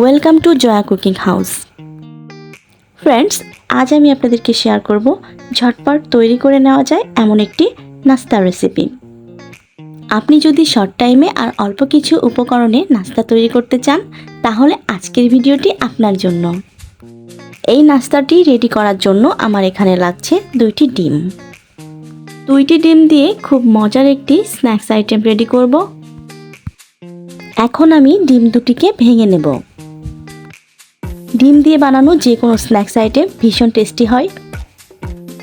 Welcome to Jaya cooking house friends আজ আমি আপনাদেরকে শেয়ার করব ঝটপট তৈরি করে নেওয়া যায় এমন একটি নাস্তা রেসিপি আপনি যদি শর্ট টাইমে আর অল্প কিছু উপকরণে নাস্তা তৈরি করতে চান, তাহলে আজকের ভিডিওটি আপনার জন্য। এই নাস্তাটি রেডি করার জন্য আমার এখানে লাগছে দুইটি ডিম। দুইটি ডিম দিয়ে খুব মজার একটি স্ন্যাক্স আইটেম রেডি করব। এখন আমি ডিম দুটিকে ভেঙে নেব। ডিম দিয়ে বানানো যে কোনো স্ন্যাক্স আইটেম ভীষণ টেস্টি হয়।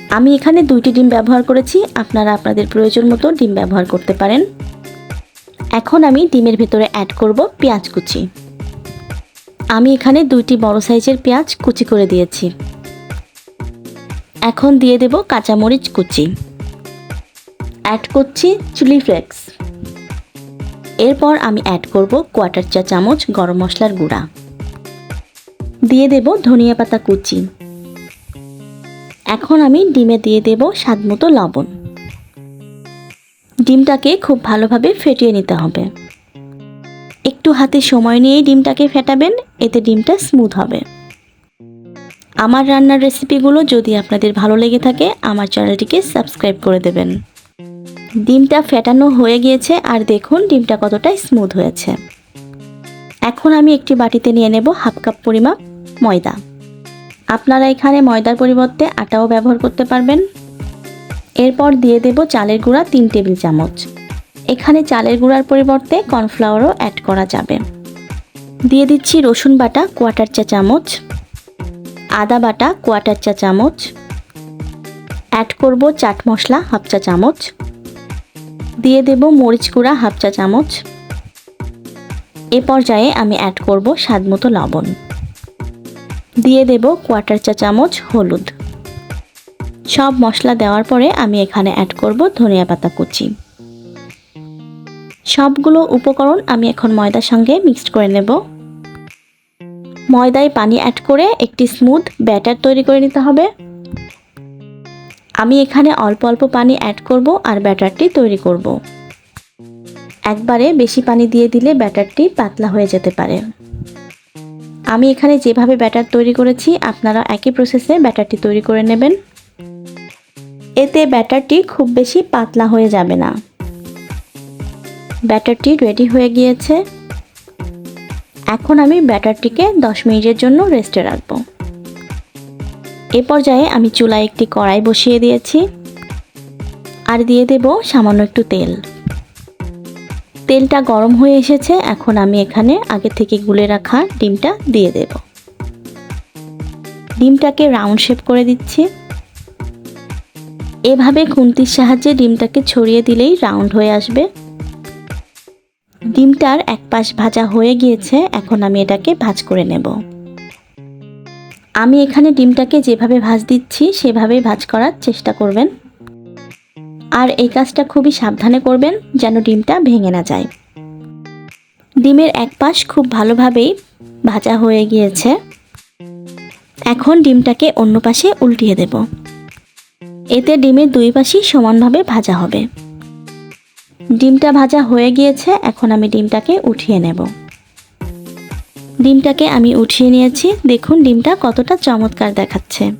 আমি এখানে দুইটি ডিম ব্যবহার করেছি, আপনারা আপনাদের প্রয়োজন মতো ডিম ব্যবহার করতে পারেন। এখন আমি ডিমের ভেতরে অ্যাড করব পেঁয়াজ কুচি। আমি এখানে দুইটি বড় সাইজের পেঁয়াজ কুচি করে দিয়েছি। এখন দিয়ে দেব কাঁচামরিচ কুচি। অ্যাড করছি চিলি ফ্লেক্স। এরপর আমি অ্যাড করব কোয়াটার চা চামচ, গরম মশলার গুঁড়া। দিয়ে দেব ধনিয়া পাতা কুচি। এখন আমি ডিমে দিয়ে দেব স্বাদ মতো লবণ। ডিমটাকে খুব ভালোভাবে ফেটিয়ে নিতে হবে। একটু হাতে সময় নিয়েই ডিমটাকে ফেটাবেন, এতে ডিমটা স্মুথ হবে। আমার রান্নার রেসিপিগুলো যদি আপনাদের ভালো লেগে থাকে, আমার চ্যানেলটিকে সাবস্ক্রাইব করে দেবেন। ডিমটা ফেটানো হয়ে গিয়েছে, আর দেখুন ডিমটা কতটা স্মুথ হয়েছে। এখন আমি একটি বাটিতে নিয়ে নেব হাফ কাপ পরিমাপ ময়দা। আপনারা এখানে ময়দার পরিবর্তে আটাও ব্যবহার করতে পারবেন। এরপর দিয়ে দেব চালের গুঁড়া তিন টেবিল চামচ। এখানে চালের গুঁড়ার পরিবর্তে কর্নফ্লাওয়ারও অ্যাড করা যাবে। দিয়ে দিচ্ছি রসুন বাটা কোয়াটার চা চামচ। আদা বাটা কোয়াটার চা চামচ। অ্যাড করব চাট মশলা হাফ চা চামচ। দিয়ে দেব মরিচ গুঁড়া হাফ চা চামচ। এ পর্যায়ে আমি অ্যাড করব স্বাদ মতো লবণ। দিয়ে দেব কোয়াটার চা চামচ হলুদ। সব মশলা দেওয়ার পরে আমি এখানে অ্যাড করব ধনিয়া পাতা কুচি। সবগুলো উপকরণ আমি এখন ময়দার সঙ্গে মিক্সড করে নেব। ময়দায় পানি অ্যাড করে একটি স্মুথ ব্যাটার তৈরি করে নিতে হবে। আমি এখানে অল্প অল্প পানি অ্যাড করব আর ব্যাটারটি তৈরি করব। একবারে বেশি পানি দিয়ে দিলে ব্যাটারটি পাতলা হয়ে যেতে পারে। আমি এখানে যেভাবে ব্যাটার তৈরি করেছি, আপনারা একই প্রসেসে ব্যাটারটি তৈরি করে নেবেন। এতে ব্যাটারটি খুব বেশি পাতলা হয়ে যাবে না। ব্যাটারটি রেডি হয়ে গিয়েছে। এখন আমি ব্যাটারটিকে দশ মিনিটের জন্য রেস্টে রাখব। এ পর্যায়ে আমি চুলায় একটি কড়াই বসিয়ে দিয়েছি। আর দিয়ে দেব সামান্য একটু তেল। তেলটা গরম হয়ে এসেছে, এখন আমি এখানে আগে থেকে গুলে রাখা ডিমটা দিয়ে দেব। ডিমটাকে রাউন্ড শেপ করে দিচ্ছি। এভাবে খুন্তির সাহায্যে ডিমটাকে ছড়িয়ে দিলেই রাউন্ড হয়ে আসবে। ডিমটার এক পাশ ভাজা হয়ে গিয়েছে, এখন আমি এটাকে ভাজ করে নেব। আমি এখানে ডিমটাকে যেভাবে ভাজ দিচ্ছি সেভাবে ভাজ করার চেষ্টা করবেন। আর এই কাজটা খুবই সাবধানে করবেন যেন ডিমটা ভেঙে না যায়। ডিমের এক পাশ খুব ভালোভাবেই ভাজা হয়ে গিয়েছে। এখন ডিমটাকে অন্য পাশে উল্টিয়ে দেব। এতে ডিমের দুই পাশই সমানভাবে ভাজা হবে। ডিমটা ভাজা হয়ে গিয়েছে, এখন আমি ডিমটাকে উঠিয়ে নেব। ডিমটাকে আমি উঠিয়ে নিয়েছি, দেখুন ডিমটা কতটা চমৎকার দেখাচ্ছে।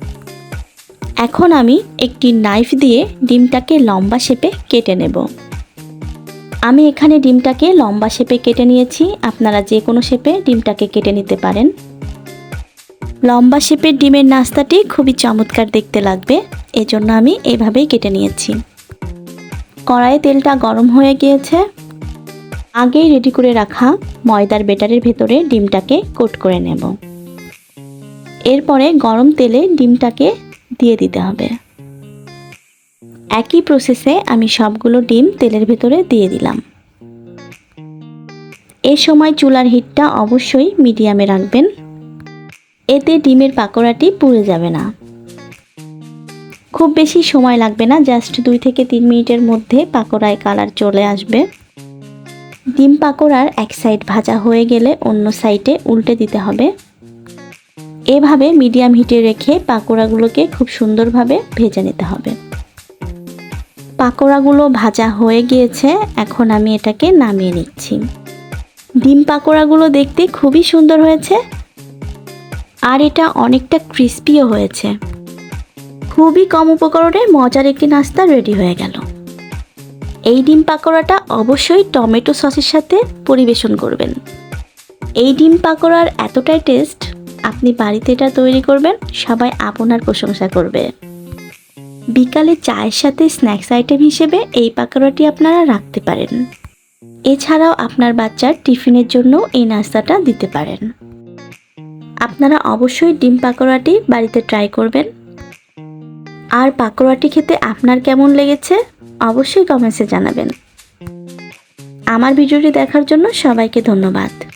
এখন আমি একটি নাইফ দিয়ে ডিমটাকে লম্বা শেপে কেটে নেব। আমি এখানে ডিমটাকে লম্বা শেপে কেটে নিয়েছি। আপনারা যে কোনো শেপে ডিমটাকে কেটে নিতে পারেন। লম্বা শেপের ডিমের নাস্তাটি খুবই চমৎকার দেখতে লাগবে। এজন্য আমি এভাবেই কেটে নিয়েছি। কড়াইয়ে তেলটা গরম হয়ে গিয়েছে। আগেই রেডি করে রাখা ময়দার বেটারের ভেতরে ডিমটাকে কোট করে নেব। এরপরে গরম তেলে ডিমটাকে দিয়ে দিতে হবে। একই প্রসেসে আমি সবগুলো ডিম তেলের ভেতরে দিয়ে দিলাম। এ সময় চুলার হিটটা অবশ্যই মিডিয়ামে রাখবেন। এতে ডিমের পাকোড়াটি পুড়ে যাবে না। খুব বেশি সময় লাগবে না, জাস্ট দুই থেকে তিন মিনিটের মধ্যে পাকোড়ায় কালার চলে আসবে। ডিম পাকোড়ার এক সাইড ভাজা হয়ে গেলে অন্য সাইডে উল্টে দিতে হবে। এভাবে মিডিয়াম হিটে রেখে পাকোড়াগুলোকে খুব সুন্দরভাবে ভেজে নিতে হবে। পাকোড়াগুলো ভাজা হয়ে গিয়েছে, এখন আমি এটাকে নামিয়ে নিচ্ছি। ডিম পাকোড়াগুলো দেখতে খুবই সুন্দর হয়েছে, আর এটা অনেকটা ক্রিস্পিও হয়েছে। খুবই কম উপকরণে মজার একটি নাস্তা রেডি হয়ে গেল। এই ডিম পাকোড়াটা অবশ্যই টমেটো সসের সাথে পরিবেশন করবেন। এই ডিম পাকোড়ার এতটাই টেস্ট আপনি বাড়িতে এটা তৈরি করবেন, সবাই আপনার প্রশংসা করবে। বিকালে চায়ের সাথে স্ন্যাক্স আইটেম হিসেবে এই পাকোড়াটি আপনারা রাখতে পারেন। এছাড়াও আপনার বাচ্চার টিফিনের জন্য এই নাস্তাটা দিতে পারেন। আপনারা অবশ্যই ডিম পাকোড়াটি বাড়িতে ট্রাই করবেন। আর পাকোড়াটি খেতে আপনার কেমন লেগেছে, অবশ্যই কমেন্টসে জানাবেন। আমার ভিডিওটি দেখার জন্য সবাইকে ধন্যবাদ।